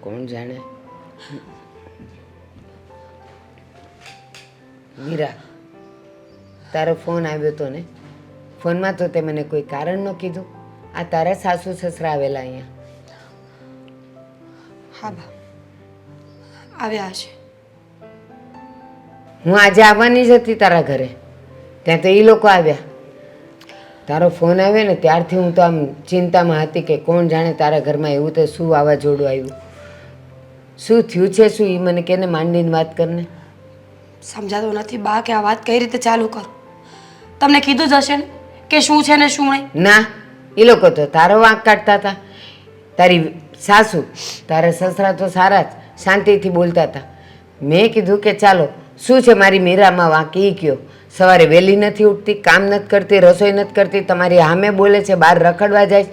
કોણ જાણે? મીરા તારો ફોન આવ્યો તો ને? ફોનમાં તો તે મને કોઈ કારણ ન કીધું. આ તારા સાસુ સસરા આવેલા અહીંયા. હા બા આવ્યા હશે. હું આજે આવવાની જ હતી તારા ઘરે. ત્યાં તો એ લોકો આવ્યા. તારો ફોન આવ્યો ને ત્યારથી હું તો આમ ચિંતામાં હતી કે કોણ જાણે તારા ઘરમાં એવું તો શું વાવાઝોડું આવ્યું. શું થયું છે? શું એ મને કેને માંડીને વાત કરને? સમજાતું નથી બા કે આ વાત કઈ રીતે ચાલુ કર? તમને કીધું જ હશે ને કે શું છે ને શું નહીં? ના એ લોકો તો તારો વાંક કાઢતા હતા. તારી સાસુ તારા સસરા તો સારા જ શાંતિથી બોલતા હતા. મેં કીધું કે ચાલો શું છે મારી મીરામાં વાંક? એ કયો. સવારે વહેલી નથી ઉઠતી કામ નથી કરતી રસોઈ નથી કરતી તમારી સામે બોલે છે બહાર રખડવા જાય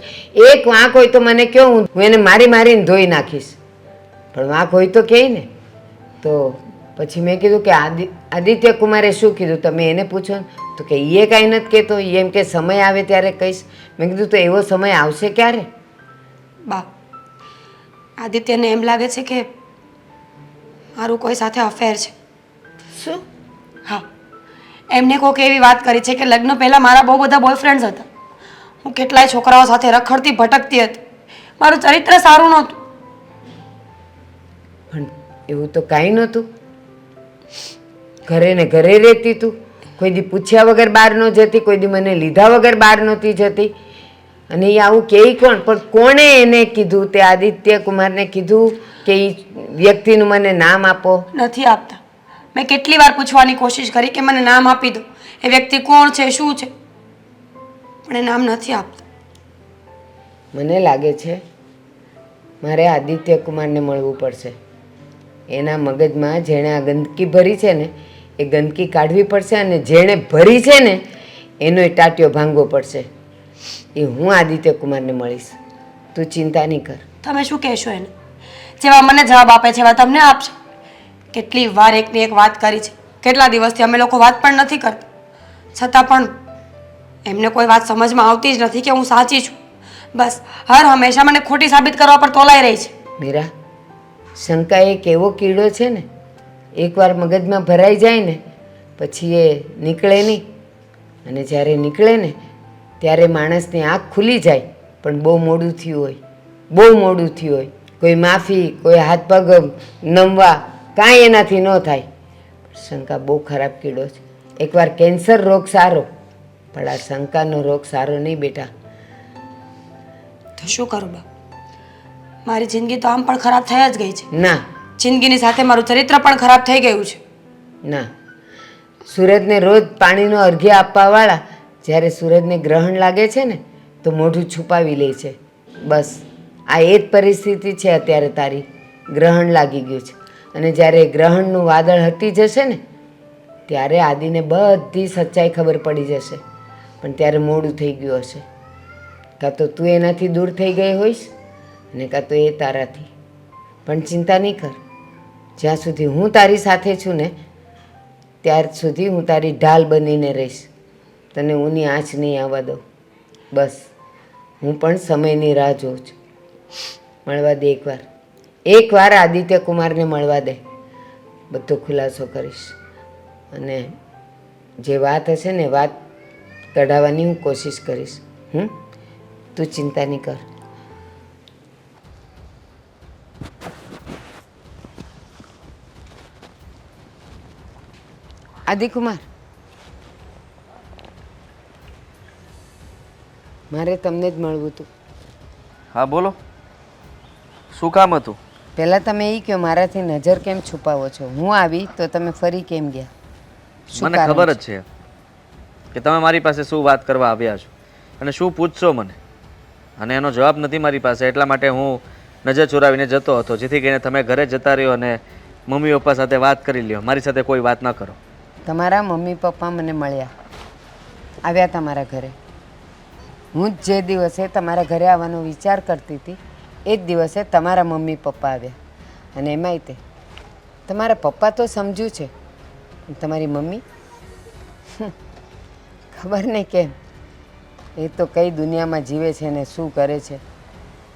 એક વાંક હોય તો મને કહો હું એને મારી મારીને ધોઈ નાખીશ. પણ વાંક હોય તો કહે ને. તો પછી મેં કીધું કે આદિ આદિત્ય કુમારે શું કીધું? તમે એને પૂછો ને તો કે એ કાંઈ નથી કહેતો એ એમ કે સમય આવે ત્યારે કહીશ. મેં કીધું તો એવો સમય આવશે ક્યારે? બા આદિત્યને એમ લાગે છે કે મારું કોઈ સાથે અફેર છે. શું? હા. એમને કોઈક એવી વાત કરી છે કે લગ્ન પહેલાં મારા બહુ બધા બોયફ્રેન્ડ્સ હતા. હું કેટલાય છોકરાઓ સાથે રખડતી ભટકતી હતી. મારું ચરિત્ર સારું નહોતું. એવું તો કાંઈ નહોતું. ઘરે ને ઘરે રહેતી તું. કોઈ દી પૂછ્યા વગર બહાર ન જતી કોઈ દી મને લીધા વગર બહાર નહોતી જતી. અને એ આવું કહે કોણ? પણ કોણે એને કીધું? તે આદિત્ય કુમારને કીધું કે એ વ્યક્તિનું મને નામ આપો. નથી આપતા. મેં કેટલી વાર પૂછવાની કોશિશ કરી કે મને નામ આપી દો. એ વ્યક્તિ કોણ છે? શું છે? પણ એ નામ નથી આપતા. મને લાગે છે મારે આદિત્ય કુમારને મળવું પડશે. એના મગજમાં જેણે આ ગંદકી ભરી છે ને એ ગંદકી કાઢવી પડશે અને જેણે ભરી છે ને એનો એ ટાટિયો ભાંગવો પડશે. એ હું આદિત્ય કુમારને મળીશ. તું ચિંતા નહીં કર. તમે શું કહેશો એને? જેવા મને જવાબ આપે છે એવા તમને આપશે? કેટલી વાર એકની એક વાત કરી છે. કેટલા દિવસથી અમે લોકો વાત પણ નથી કરતા. છતાં પણ એમને કોઈ વાત સમજમાં આવતી જ નથી કે હું સાચી છું. બસ હર હંમેશા મને ખોટી સાબિત કરવા પર તોલાઈ રહી છે. મીરા શંકા એક એવો કીડો છે ને, એકવાર મગજમાં ભરાઈ જાય ને, પછી એ નીકળે નહીં. અને જ્યારે નીકળે ને, ત્યારે માણસની આંખ ખુલી જાય, પણ બહુ મોડું થયું હોય, બહુ મોડું થયું હોય. કોઈ માફી, કોઈ હાથ પગ નમવા, કાંઈ એનાથી ન થાય. શંકા બહુ ખરાબ કીડો છે. એકવાર કેન્સર રોગ સારો, પણ આ શંકાનો રોગ સારો નહીં બેટા. તો શું કરું બા મારી જિંદગી તો આમ પણ ખરાબ થઈ જ ગઈ છે. ના. જિંદગીની સાથે મારું ચરિત્ર પણ ખરાબ થઈ ગયું છે. ના. સૂરજને રોજ પાણીનો અર્ઘ્ય આપવાવાળા જ્યારે સૂરજને ગ્રહણ લાગે છે ને તો મોઢું છુપાવી લે છે. બસ. આ એ જ પરિસ્થિતિ છે અત્યારે તારી. ગ્રહણ લાગી ગયું છે. અને જ્યારે ગ્રહણનું વાદળ હટી જશે ને ત્યારે આદિને બધી સચ્ચાઈ ખબર પડી જશે. પણ ત્યારે મોડું થઈ ગયું હશે. કાં તો તું એનાથી દૂર થઈ ગઈ હોઈશ? અને કાં તો એ તારાથી. પણ ચિંતા નહીં કર. જ્યાં સુધી હું તારી સાથે છું ને, ત્યાર સુધી હું તારી ઢાલ બનીને રહીશ. તને ઊની આંચ નહીં આવવા દઉં. બસ, હું પણ સમયની રાહ જોઉં છું. મળવા દે એકવાર. એકવાર આદિત્ય કુમારને મળવા દે. બધો ખુલાસો કરીશ. અને જે વાત હશે ને, વાત કઢાવવાની હું કોશિશ કરીશ. હમ? તું ચિંતા નહીં કર. આદિકુમાર મારે તમને જ મળવું હતું. હા બોલો. શું કામ હતું? પહેલાં તમે એ કહો મારાથી નજર કેમ છુપાવો છો? હું આવી તો તમે ફરી કેમ ગયા? શું મને ખબર જ છે કે તમે મારી પાસે શું વાત કરવા આવ્યા છો અને શું પૂછશો મને? અને એનો જવાબ નથી મારી પાસે એટલા માટે હું નજર ચોરાવીને જતો હતો. જેથી કરીને તમે ઘરે જતા રહ્યો અને મમ્મી પપ્પા સાથે વાત કરી લ્યો. મારી સાથે કોઈ વાત ન કરો. તમારા મમ્મી પપ્પા મને મળ્યા. આવ્યા તમારા ઘરે. હું જ દિવસે તમારા ઘરે આવવાનો વિચાર કરતી હતી, એ જ દિવસે તમારા મમ્મી પપ્પા આવ્યા. અને એમાંય તે. તમારા પપ્પા તો સમજ્યું છે. તમારી મમ્મી? ખબર નહીં કેમ. એ તો કઈ દુનિયામાં જીવે છે ને શું કરે છે.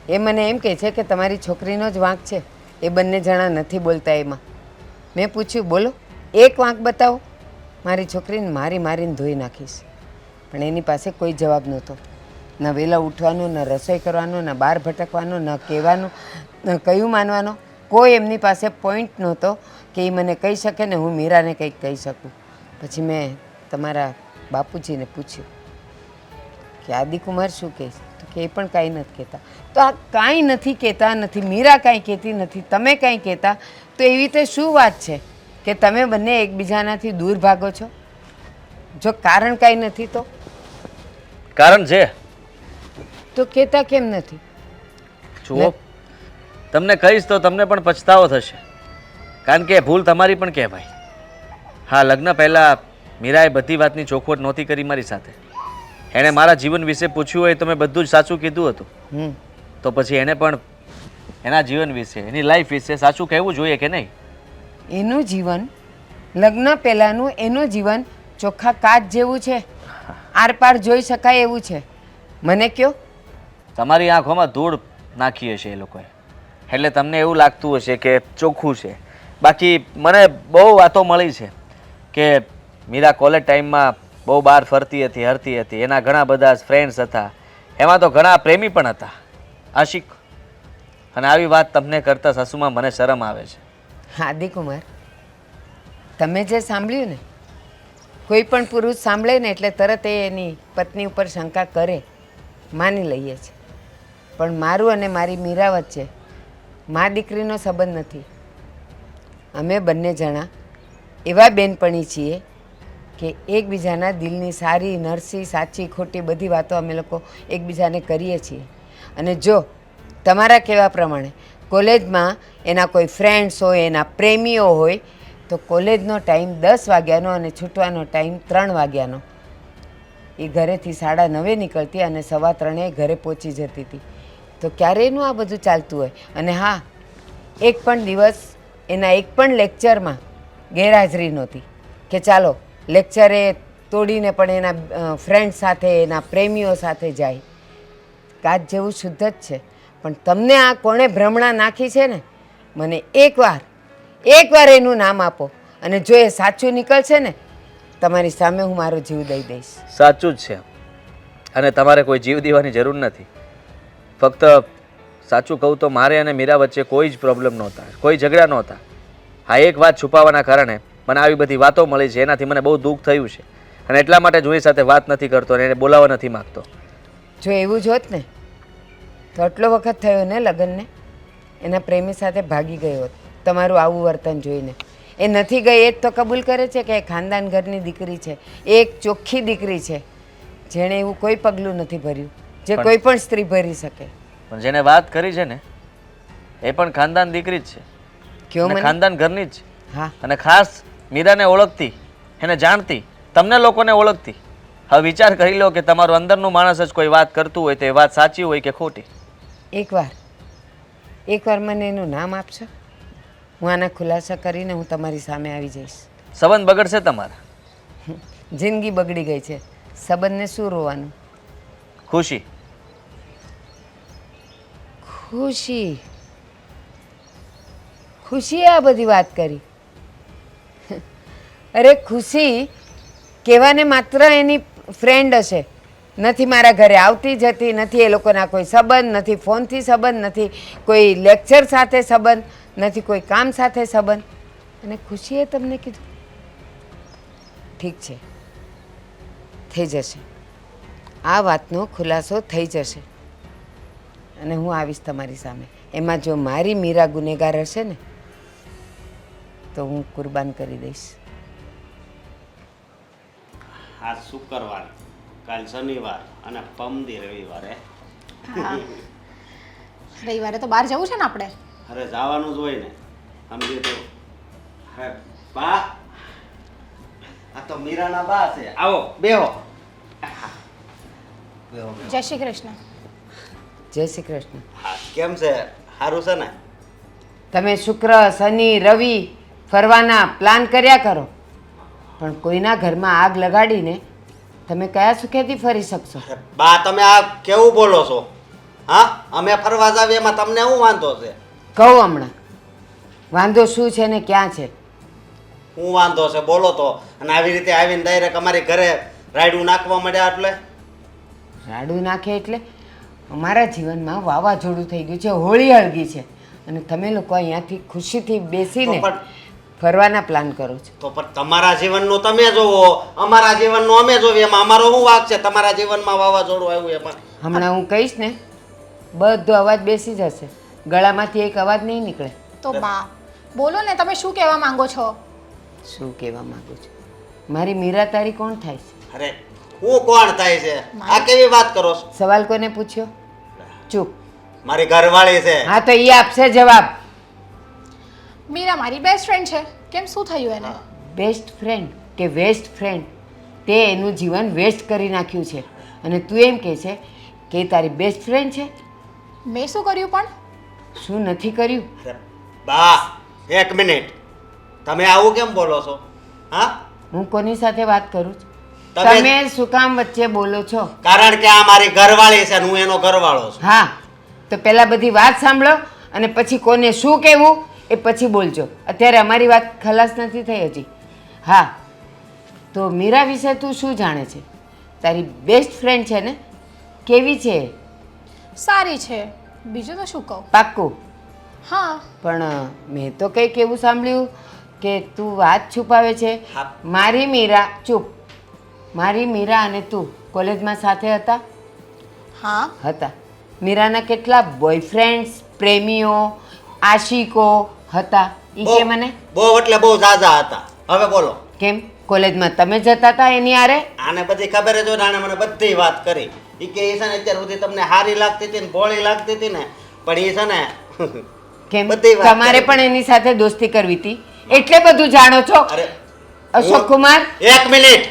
એ મને એમ કહે છે કે તમારી છોકરીનો જ વાંક છે. એ બંને જણા નથી બોલતા એમાં. મેં પૂછ્યું, બોલો, એક વાંક બતાવો. મારી છોકરીને મારી મારીને ધોઈ નાખીશ. પણ એની પાસે કોઈ જવાબ નહોતો. ન વહેલા ઉઠવાનું, ન રસોઈ કરવાનો, ન બહાર ભટકવાનો, ન કહેવાનું, ન કયું માનવાનો, કોઈ એમની પાસે પોઈન્ટ નહોતો કે એ મને કહી શકે ને હું મીરાને કંઈક કહી શકું. પછી મેં તમારા બાપુજીને પૂછ્યું કે, આદિકુમાર શું કહે છે? કે એ પણ કાંઈ નથી કહેતા. તો આ કાંઈ નથી કહેતા નથી મીરા કાંઈ કહેતી નથી તમે કાંઈ કહેતા તો એવી રીતે શું વાત છે? કે તમે બંને એકબીજાનાથી દૂર ભાગો છો? જો કારણ કાંઈ નથી તો? કારણ છે. તો કહેતા કેમ નથી? જુઓ તમને કહીશ તો તમને પણ પછતાવો થશે. કારણ કે ભૂલ તમારી પણ કહેવાય. હા લગ્ન પહેલાં મીરાએ બધી વાતની ચોખવટ નહોતી કરી મારી સાથે. એણે મારા જીવન વિશે પૂછ્યું હોય તો મેં બધું જ સાચું કીધું હતું. તો પછી એને પણ એના જીવન વિશે એની લાઈફ વિશે સાચું કહેવું જોઈએ કે નહીં? એનું જીવન લગ્ન પહેલાંનું એનું જીવન ચોખ્ખા કાચ જેવું છે. આરપાર જોઈ શકાય એવું છે. મને કયો? તમારી આંખોમાં ધૂળ નાખી હશે એ લોકોએ. એટલે તમને એવું લાગતું હશે કે ચોખ્ખું છે. બાકી મને બહુ વાતો મળી છે કે મીરા કોલેજ ટાઈમમાં બહુ બહાર ફરતી હતી, હરતી હતી. એના ઘણા બધા ફ્રેન્ડ્સ હતા. એમાં તો ઘણા પ્રેમી પણ હતા. આશિક, અને આવી વાત તમને કરતાં સાસુમાં મને શરમ આવે છે. આદિકુમાર તમે જે સાંભળ્યું ને, કોઈ પણ પુરુષ સાંભળે ને એટલે તરત એ એની પત્ની ઉપર શંકા કરે, માની લઈએ છે. પણ મારું અને મારી મીરા વચ્ચે મા દીકરીનો સંબંધ નથી. અમે બંને જણા એવા બેનપણી છીએ કે એકબીજાના દિલની સારી, નરસી, સાચી, ખોટી બધી વાતો અમે લોકો એકબીજાને કરીએ છીએ. અને જો તમારા કહેવા પ્રમાણે કોલેજમાં એના કોઈ ફ્રેન્ડ્સ હોય, એના પ્રેમીઓ હોય, તો કોલેજનો ટાઈમ દસ વાગ્યાનો અને છૂટવાનો ટાઈમ ત્રણ વાગ્યાનો. એ ઘરેથી સાડા નવે નીકળતી અને સવા ત્રણે ઘરે પહોંચી જતી હતી. તો ક્યારે એનું આ બધું ચાલતું હોય? અને હા, એક પણ દિવસ એના એક પણ લેક્ચરમાં ગેરહાજરી નહોતી. કે ચાલો લેક્ચરે તોડીને પણ એના ફ્રેન્ડ સાથે, એના પ્રેમીઓ સાથે જાય. કાચ જેવું શુદ્ધ જ છે. પણ તમને આ કોણે ભ્રમણા નાખી છે ને? મને એકવાર એકવાર એનું નામ આપો. અને જો એ સાચું નીકળશે ને, તમારી સામે હું મારો જીવ દઈ દઈશ. સાચું જ છે. અને તમારે કોઈ જીવ દેવાની જરૂર નથી. ફક્ત સાચું કહું તો મારે અને મીરા વચ્ચે કોઈ જ પ્રોબ્લેમ નહોતા, કોઈ ઝઘડા નહોતા. આ એક વાત છુપાવવાના કારણે મને આવી બધી વાતો મળી છે એનાથી મને બહુ દુઃખ થયું છે. અને એટલા માટે જ હું એ સાથે વાત નથી કરતો અને એને બોલાવવા નથી માગતો. જો એવું જ હોત ને તો આટલો વખત થયો ને લગ્નને એના પ્રેમી સાથે ભાગી ગયો હોત તમારું આવું વર્તન જોઈને. એ નથી ગઈ એ જ તો કબૂલ કરે છે કે એ ખાનદાન ઘરની દીકરી છે એ એક ચોખ્ખી દીકરી છે જેણે એવું કોઈ પગલું નથી ભર્યું જે કોઈ પણ સ્ત્રી ભરી શકે. પણ જેને વાત કરી છે ને એ પણ ખાનદાન દીકરી જ છે. અને ખાનદાન ઘરની જ હા. અને ખાસ મીરાને ઓળખતી એને જાણતી તમને લોકોને ઓળખતી. હવે વિચાર કરી લો કે તમારું અંદરનું માણસ જ કોઈ વાત કરતું હોય તો એ વાત સાચી હોય કે ખોટી? એકવાર એકવાર મને એનું નામ આપશો? હું આના ખુલાસા કરીને હું તમારી સામે આવી જઈશ. સંબંધ બગડશે તમારા? જિંદગી બગડી ગઈ છે. સંબંધને શું રોવાનું? ખુશી. ખુશી. ખુશીએ આ બધી વાત કરી. અરે ખુશી, કહેવાને માત્ર એની ફ્રેન્ડ હશે. નથી મારા ઘરે આવતી જતી, નથી એ લોકોના કોઈ સંબંધ, નથી ફોનથી સંબંધ, નથી કોઈ લેક્ચર સાથે સંબંધ, નથી કોઈ કામ સાથે સંબંધ. અને ખુશીએ તમને કીધું, ઠીક છે, થઈ જશે. આ વાતનો ખુલાસો થઈ જશે. અને હું આવીશ તમારી સામે. એમાં જો મારી મીરા ગુનેગાર હશે ને, તો હું કુરબાન કરી દઈશ. આજ શુક્રવાર કાલ શનિવાર અને પમદી રવિવારે. રવિવારે તો બહાર જવું છે ને આપણે? અરે જવાનું જ હોય ને. સમજી તો. અરે બા. આ તો મીરાના બા છે. આવો બેહો. બેહો જય શ્રી કૃષ્ણ. જય શ્રી કૃષ્ણ. હા કેમ છે? સારું છે ને? તમે શુક્ર શનિ રવિ ફરવાના પ્લાન કર્યા કરો. પણ કોઈના ઘરમાં આગ લગાડીને તમે કયા સુખેથી ફરી શકશો? બા તમે આ કેવું બોલો છો? હા? અમે ફરવા જાવીએ એમાં તમને શું વાંધો છે? કહું હમણાં. વાંધો શું છે ને ક્યાં છે? હું વાંધો છે બોલો તો. અને આવી રીતે આવીને ડાયરેક્ટ અમારી ઘરે રાયડું નાખવા મળ્યા એટલે? રાડું નાખે એટલે? અમારા જીવનમાં વાવાઝોડું થઈ ગયું છે હોળી હળગી છે. અને તમે લોકો અહીંયાથી ખુશીથી બેસીને પણ- ફરવાના પ્લાન કરો છો. તો પણ તમારા જીવનનું તમે જોવો અમારા જીવનનું અમે જોઈએ એમાં અમારો શું વાક છે? તમારા જીવનમાં વાવાઝોડું આવ્યું એમાં. હમણાં હું કહીશ ને બધો અવાજ બેસી જશે. ગળામાંથી એક અવાજ નહીં નીકળે. તો બા બોલો ને તમે શું કહેવા માંગો છો? શું કહેવા માંગુ છું? મારી મીરા તારી કોણ થાય છે? અરે હું કોણ થાય છે? આ કેવી વાત કરો છો? સવાલ કોને પૂછ્યો? ચૂપ. મારી ઘરવાળી છે. હા તો એ આપશે જવાબ. મીરા મારી બેસ્ટ ફ્રેન્ડ છે. કેમ? શું થયું એને? બેસ્ટ ફ્રેન્ડ કે વેસ્ટ ફ્રેન્ડ તે એનું જીવન વેસ્ટ કરી નાખ્યું છે. અને તું એમ કહે છે કે તારી બેસ્ટ ફ્રેન્ડ છે? મેં શું કર્યું પણ? શું નથી કર્યું? બા એક મિનિટ. તમે આવું કેમ બોલો છો? હા? હું કોની સાથે વાત કરું છું? તમે- તમે શું કામ વચ્ચે બોલો છો? કારણ કે આ મારી ઘરવાળી છે અને હું એનો ઘરવાળો છું. હા. તો પહેલાં બધી વાત સાંભળો અને પછી કોને શું કહેવું એ પછી બોલજો. અત્યારે અમારી વાત ખલાસ નથી થઈ હજી. હા તો મીરા વિશે તું શું જાણે છે? તારી બેસ્ટ ફ્રેન્ડ છે ને? કેવી છે? સારી છે. બીજું તો શું કહું? પાક્કું? હા. પણ મેં તો કંઈક એવું સાંભળ્યું કે તું વાત છુપાવે છે. મારી મીરા ચૂપ. મારી મીરા અને તું કોલેજમાં સાથે હતા? હા. હતા. મીરાના કેટલા બોયફ્રેન્ડ્સ પ્રેમીઓ આશિકો હતા? ઈ કે મને? બહુ એટલે બહુ ઝાઝા હતા. હવે બોલો. કેમ? કોલેજમાં તમે જતા હતા એની આરે આને બધી ખબર જ હોય ને આને મને બધી વાત કરી. ઈ કે એ છે ને અત્યાર સુધી તમને હારી લાગતી હતી ને ભોળી લાગતી હતી ને પણ એ છે ને કેમ? બધી વાત તમારે પણ એની સાથે દોસ્તી કરવી હતી? એટલે બધું જાણો છો? અરે અશોક કુમાર એક મિનિટ.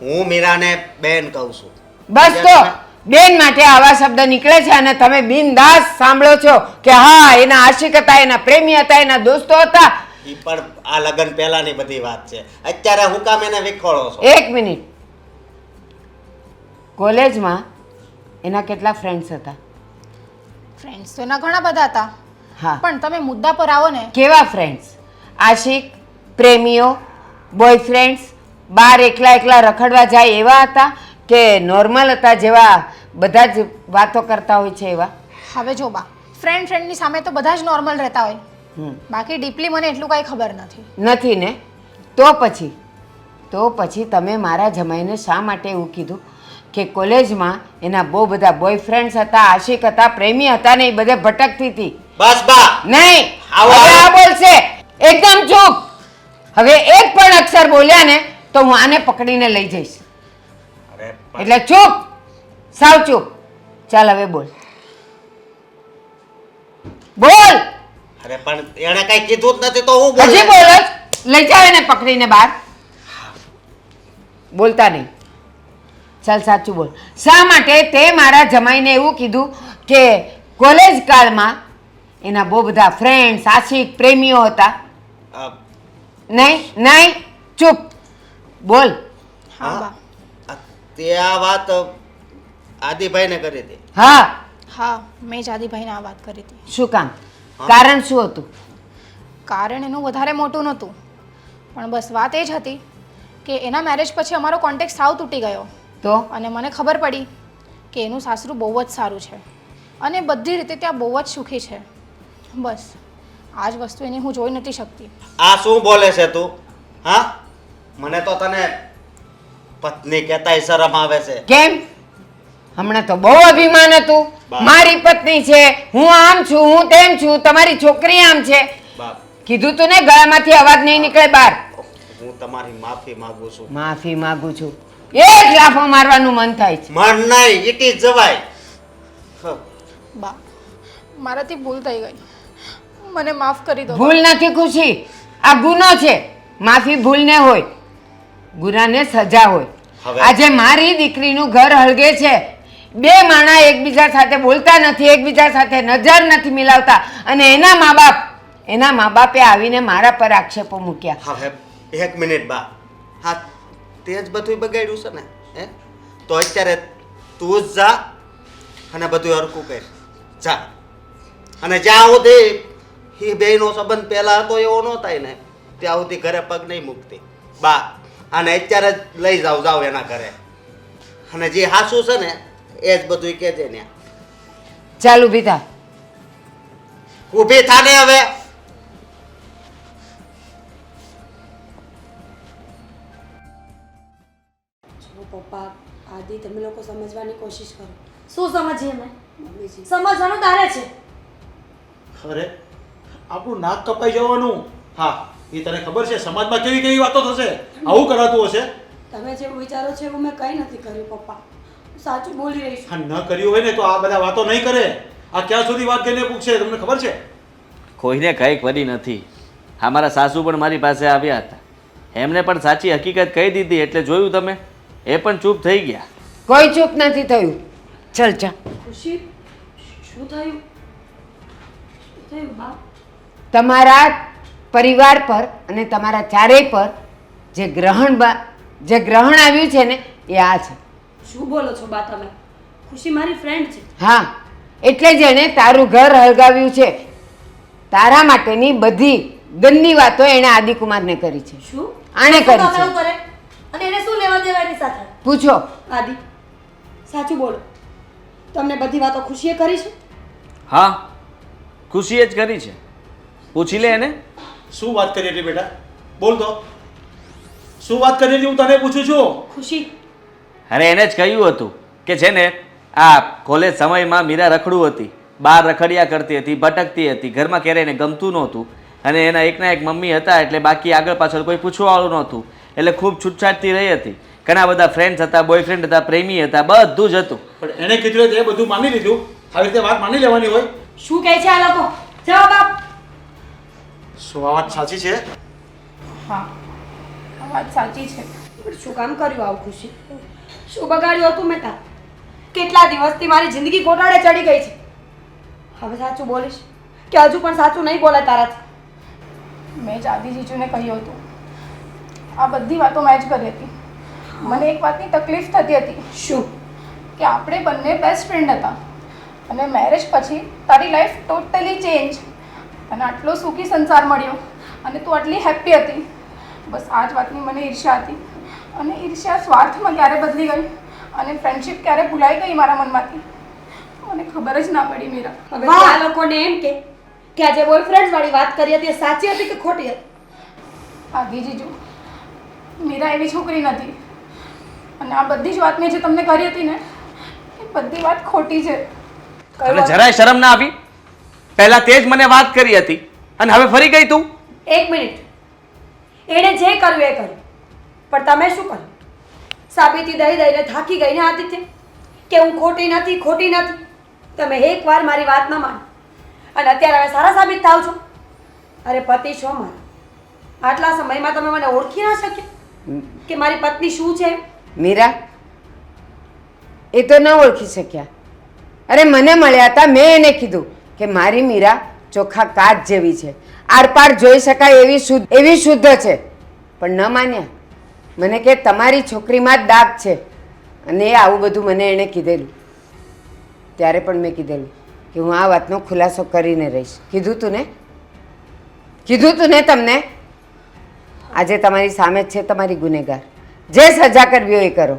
હું મીરાને બેન કહું છું. બસ તો. બેન માટે આવા શબ્દ નીકળે છે અને તમે બિનદાસ સાંભળો છો કે હા એના આશિક હતા એના પ્રેમી હતા એના દોસ્તો હતા. ઈ પણ આ લગ્ન પહેલાની બધી વાત છે. અત્યારે હું કામ એને વિખોળો છો? એક મિનિટ. કોલેજમાં એના કેટલા ફ્રેન્ડ્સ હતા? ફ્રેન્ડ્સ તો એના ઘણા બધા હતા. હા. પણ તમે મુદ્દા પર આવો ને. કેવા ફ્રેન્ડ્સ આશિક પ્રેમીઓ બોયફ્રેન્ડ્સ બાર એકલા એકલા રખડવા જાય એવા હતા? કે નોર્મલ હતા જેવા બધા જ વાતો કરતા હોય છે એવા? હવે જો બા ફ્રેન્ડ ફ્રેન્ડની સામે તો બધા જ નોર્મલ રહેતા હોય. હમ. બાકી ડીપલી મને એટલું કાંઈ ખબર નથી. નથી ને? તો પછી? તો પછી તમે મારા જમાઈને શા માટે એવું કીધું? કે કોલેજમાં એના બહુ બધા બોયફ્રેન્ડ્સ હતા આશિક હતા પ્રેમી હતા ને એ બધે ભટકતી હતી. બસ બા. નહીં. હવે આ બોલશે. એકદમ ચૂપ. હવે એક પણ અક્ષર બોલ્યા ને તો હું આને પકડીને લઈ જઈશ. એટલે ચૂપ. સાવ ચૂપ. ચાલ હવે બોલ. બોલ! અરે પણ એણે કઈ કીધું જ નથી તો હું બોલું? હજી બોલ જ. લઈ જાવ એને પકડીને બહાર. બોલતા નહીં. ચાલ સાચું બોલ. શા માટે તે મારા જમાઈને એવું કીધું કે કોલેજ કાળમાં એના બહુ બધા ફ્રેન્ડ્સ આશિક પ્રેમીઓ હતા? નહીં નહીં. ચૂપ. બોલ. હા તે આ વાત આદિભાઈને કરી હતી. હા? હા મેં જ આદિભાઈને આ વાત કરી હતી. શું કામ? કારણ શું હતું? કારણ એનું વધારે મોટું નહોતું. પણ બસ વાત એ જ હતી કે એના મેરેજ પછી અમારો કોન્ટેક્ટ સાવ તૂટી ગયો. તો? અને મને ખબર પડી કે એનું સાસરું બહુ જ સારું છે. અને બધી રીતે ત્યાં બહુ જ સુખી છે. બસ આ જ વસ્તુ એની હું જોઈ નથી શકતી. આ શું બોલે છે તું? હા? મને તો તને પત્ની કહેતા શરમ આવે છે. કેમ? હમણાં તો બહુ અભિમાન હતું. મારી પત્ની છે હું આમ છું હું તેમ છું તમારી છોકરી આમ છે. કીધું તું ને ગળામાંથી અવાજ નહીં નીકળે બહાર. હું તમારી માફી માંગુ છું. માફી માંગુ છું. એક લાફો મારવાનું મન થાય છે. મન નહીં ઈટી જવાય. બા મારાથી ભૂલ થઈ ગઈ. મને માફ કરી દો. ભૂલ નથી ખુશી. આ ગુનો છે. માફી ભૂલને હોય. ગુનાને સજા હોય. આજે મારી દીકરીનું ઘર હળગે છે. બે માણા એકબીજા સાથે બોલતા નથી એકબીજા સાથે નજર નથી મિલાવતા. અને એના મા બાપ એના મા બાપે આવીને મારા પર આક્ષેપો મૂક્યા. હવે એક મિનિટ બા. હા તે જ બધું બગાડ્યું છે ને હે? તો અત્યારે તું જ જા અને બધું હરકું કર. જા. અને જ્યાં સુધી એ બેનો સંબંધ પહેલા હતો એવો ન થાય ને ત્યાં સુધી ઘરે પગ નહીં મૂકતી. બા. અને અત્યારે જ લઈ જાવ જાવ એના ઘરે. અને જે હાસુ છે ને એ જ બધું કહેજે ને. ચાલ ઊભી થા ઊભી થાને હવે. પપ્પા આદિ તમે લોકો સમજવાની કોશિશ કરો. શું સમજીએ અમે? મમ્મીજી. સમજવાનું તારે છે. અરે આપણું નાક કપાઈ જવાનું. હા. એ તને ખબર છે? સમાજમાં કેવી કેવી વાતો થશે? આવું કરાતું હશે? તમે જેવું વિચારો છો એવું મેં કંઈ નથી કર્યું પપ્પા. સાચું બોલી રહી છું. ન કર્યું હોય ને તો આ બધા વાતો નહીં કરે. આ ક્યાં સુધી વાત કરીને પૂછશે તમને ખબર છે? કોઈને કંઈ કરી નથી. હા મારા સાસુ પણ મારી પાસે આવ્યા હતા. એમને પણ સાચી હકીકત કહી દીધી એટલે જોયું તમે? એ પણ ચૂપ થઈ ગયા. કોઈ ચૂપ નથી થયું. ચલ ચા ખુશી? શું થયું? શું થયું બા? તમારા પરિવાર પર અને તમારા ચારેય પર જે ગ્રહણ બા જે ગ્રહણ આવ્યું છે ને એ આ છે. શું બોલો છો બા તમે? ખુશી મારી ફ્રેન્ડ છે. હા એટલે જ એણે તારું ઘર હળગાવ્યું છે. તારા માટેની બધી ગંદી વાતો એણે આદિકુમારને કરી છે. શું? આણે કરી છે. અને એને શું લેવા દેવાની સાથે? પૂછો. આદિ સાચું બોલો. તમને બધી વાતો ખુશીએ કરી છે? હા ખુશીએ જ કરી છે. પૂછી લે એને. શું વાત કરી હતી બેટા? બોલ તો. શું વાત કરી હતી? હું તને પૂછું છું. ખુશી. અરે એને જ કહ્યું હતું કે છે ને આ કોલેજ સમયમાં મીરા રખડું હતી બહાર રખડ્યા કરતી હતી ભટકતી હતી ઘરમાં ક્યારેય એને ગમતું નહોતું. અને એના એકના એક મમ્મી હતા એટલે બાકી આગળ પાછળ કોઈ પૂછવાવાળું નહોતું. એટલે ખૂબ છૂટછાટતી રહી હતી. ઘણા બધા ફ્રેન્ડ્સ હતા બોયફ્રેન્ડ હતા પ્રેમી હતા બધું જ હતું. પણ એણે કીધું એ બધું માની લીધું. આવી રીતે વાત માની લેવાની હોય. શું કહે છે આ લોકો? જવાબ આપ. શું આ વાત સાચી છે? હા આ વાત સાચી છે. પણ શું કામ કર્યું આવું ખુશી? શું બગાડ્યું હતું મેં તા કેટલા દિવસથી મારી જિંદગી ગોટાળે ચડી ગઈ છે? હવે સાચું બોલીશ કે હજુ પણ સાચું નહીં બોલે તારાથી? મેં જ આદિ જીજુને કહ્યું હતું. આ બધી વાતો મેં જ કરી હતી. મને એક વાતની તકલીફ થતી હતી. શું? કે આપણે બંને બેસ્ટ ફ્રેન્ડ હતા. અને મેરેજ પછી તારી લાઈફ ટોટલી ચેન્જ અને આટલો સુખી સંસાર મળ્યો અને તું આટલી હેપી હતી. બસ આ જ વાતની મને ઈર્ષ્યા હતી. અને ઈર્ષ્યા સ્વાર્થમાં ક્યારે બદલી ગઈ? અને ફ્રેન્ડશિપ ક્યારે ભૂલાઈ ગઈ મારા મનમાંથી? મને ખબર જ ના પડી મીરા. હવે આ લોકોને એમ કે કે આજે બોયફ્રેન્ડ વાળી વાત કરી હતી એ સાચી હતી કે ખોટી હતી? આગી જીજુ મીરા એવી છોકરી નથી. અને આ બધી જ વાત મેં જે તમને કરી હતી ને એ બધી વાત ખોટી છે. એટલે જરાય શરમ ના આવી પહેલા તે જ મને વાત કરી હતી. અને હવે ફરી ગઈ તું? એક મિનિટ. એણે જે કર્યું એ કર્યું. પણ તમે શું કર્યું? સાબિતી દઈ દઈને થાકી ગઈ ને આદિત્ય? કે હું ખોટી નથી ખોટી નથી? તમે એકવાર મારી વાત ન માનો. અને અત્યારે હવે સારા સાબિત થાવ છો? અરે પતિ છો મારા. આટલા સમયમાં તમે મને ઓળખી ના શક્યા? કે મારી પત્ની શું છે? મીરા એ તો ન ઓળખી શક્યા. અરે મને મળ્યા હતા મેં એને કીધું. કે મારી મીરા ચોખા કાચ જેવી છે. આરપાર જોઈ શકાય એવી શુદ્ધ એવી શુદ્ધ છે. પણ ન માન્યા. મને કે તમારી છોકરીમાં જ દાગ છે. અને એ આવું બધું મને એણે કીધેલું. ત્યારે પણ મેં કીધેલું કે હું આ વાતનો ખુલાસો કરીને રહીશ. કીધું તું ને? કીધું તું ને તમને? આજે તમારી સામે છે તમારી ગુનેગાર. જે સજા કરવી હોય એ કરો.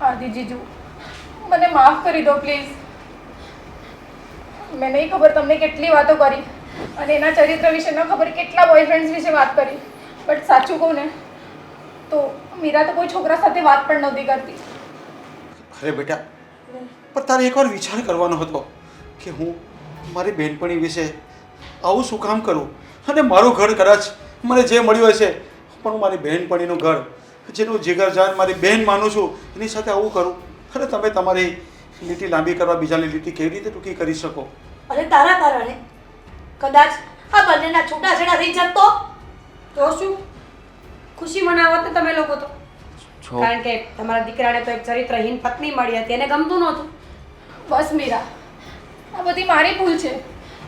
આદિ જીજુ મને માફ કરી દો, પ્લીઝ. મેં નહીં ખબર તમને કેટલી વાતો કરી અને એના ચરિત્ર વિશે ન ખબર કેટલા બોયફ્રેન્ડ્સ વિશે વાત કરી. બટ સાચું કહું ને, તો મીરા તો કોઈ છોકરા સાથે વાત પણ નહોતી કરતી. અરે બેટા, પણ તારે એકવાર વિચાર કરવાનો હતો કે હું મારી બહેનપણી વિશે આવું શું કામ કરું? અને મારું ઘર કદાચ મને જે મળ્યું હશે, પણ હું મારી બહેનપણીનું ઘર, જેનું જીગરજાન મારી બહેન માનું છું, એની સાથે આવું કરું. અને તમે તમારી લીટી લાંબી કરવા બીજાની લીટી કેવી રીતે ટૂંકી કરી શકો? અને તારા કારણે. કદાચ આ બંનેના છૂટાછેડા થઈ જાત. તો તો શું? ખુશી મનાવો તો તમે લોકો તો. છો. કારણ કે તમારા દીકરાને તો એક ચરિત્રહીન પત્ની મળી હતી એને ગમતું નહોતું. બસ મીરા આ બધી મારી ભૂલ છે.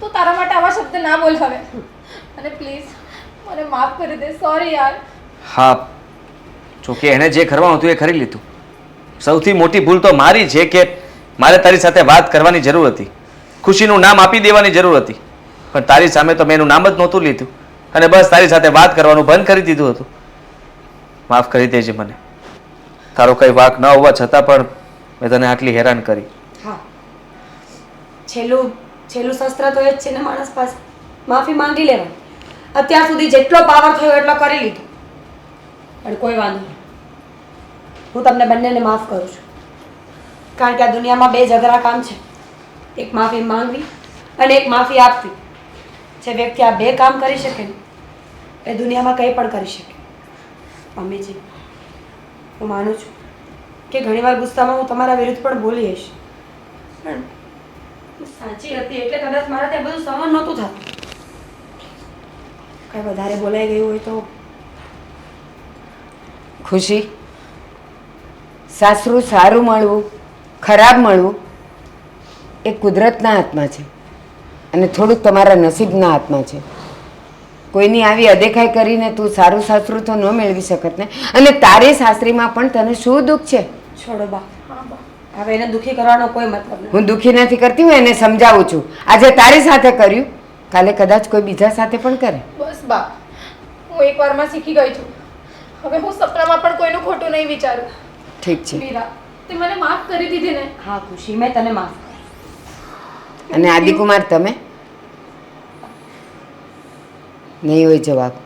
તો તારા માટે આવા શબ્દ ના બોલ હવે. અને પ્લીઝ મને માફ કરી દે. સોરી યાર. હા. જોકે એણે જે કરવાનું હતું એ કરી લીધું. સૌથી મોટી ભૂલ તો મારી છે કે મારે તારી સાથે વાત કરવાની જરૂર હતી. ખુશીનું નામ આપી દેવાની જરૂર હતી. પણ તારી સામે તો મેં એનું નામ જ નહોતું લીધું. અને બસ તારી સાથે વાત કરવાનું બંધ કરી દીધું હતું. માફ કરી દેજે મને. તારો કંઈ વાક ન હોવા છતાં પણ મેં તને આટલી હેરાન કરી. હા. છેલ્લું છેલ્લું શસ્ત્ર તો એ જ છે ને માણસ પાસે. માફી માંગી લેવા અત્યાર સુધી જેટલો પાવર થયો એટલો કરી લીધો. પણ કોઈ વાંધો નહીં. હું તમને બંનેને માફ કરું છું. કારણ કે આ દુનિયામાં બે ઝઘરા કામ છે. એક માફી માંગવી અને એક માફી આપવી. જે વ્યક્તિ આ બે કામ કરી શકે એ દુનિયામાં કંઈ પણ કરી શકે. મમ્મીજી હું માનું છું કે ઘણીવાર ગુસ્સામાં હું તમારા વિરુદ્ધ પણ બોલી હશે પણ સાચી હતી એટલે કદાચ મારા ત્યાં બધું સહન નહોતું થતું. કંઈ વધારે બોલાઈ ગયું હોય તો? ખુશી, સાસરું સારું મળવું. ખરાબ મળવું એ કુદરતના હાથમાં છે. અને થોડુંક તમારા નસીબના હાથમાં છે. કોઈની આવી અદેખાઈ કરીને તું સારું સાસરું તો ન મેળવી શકત ને. અને તારી સાસરીમાં પણ તને શું દુઃખ છે? છોડો બા. હવે એને દુઃખી કરવાનો કોઈ મતલબ નથી. હું દુઃખી નથી કરતી હું એને સમજાવું છું. આજે તારી સાથે કર્યું કાલે કદાચ કોઈ બીજા સાથે પણ કરે. બસ બા હું એક વારમાં શીખી ગઈ છું. હવે હું સપનામાં પણ કોઈનું ખોટું નહીં વિચારું. ઠીક છે. વીરા તે મને માફ કરી દીધી ને. હા ખુશી મેં તને માફ અને આદિકુમાર તમે? નહીં હોય જવાબ.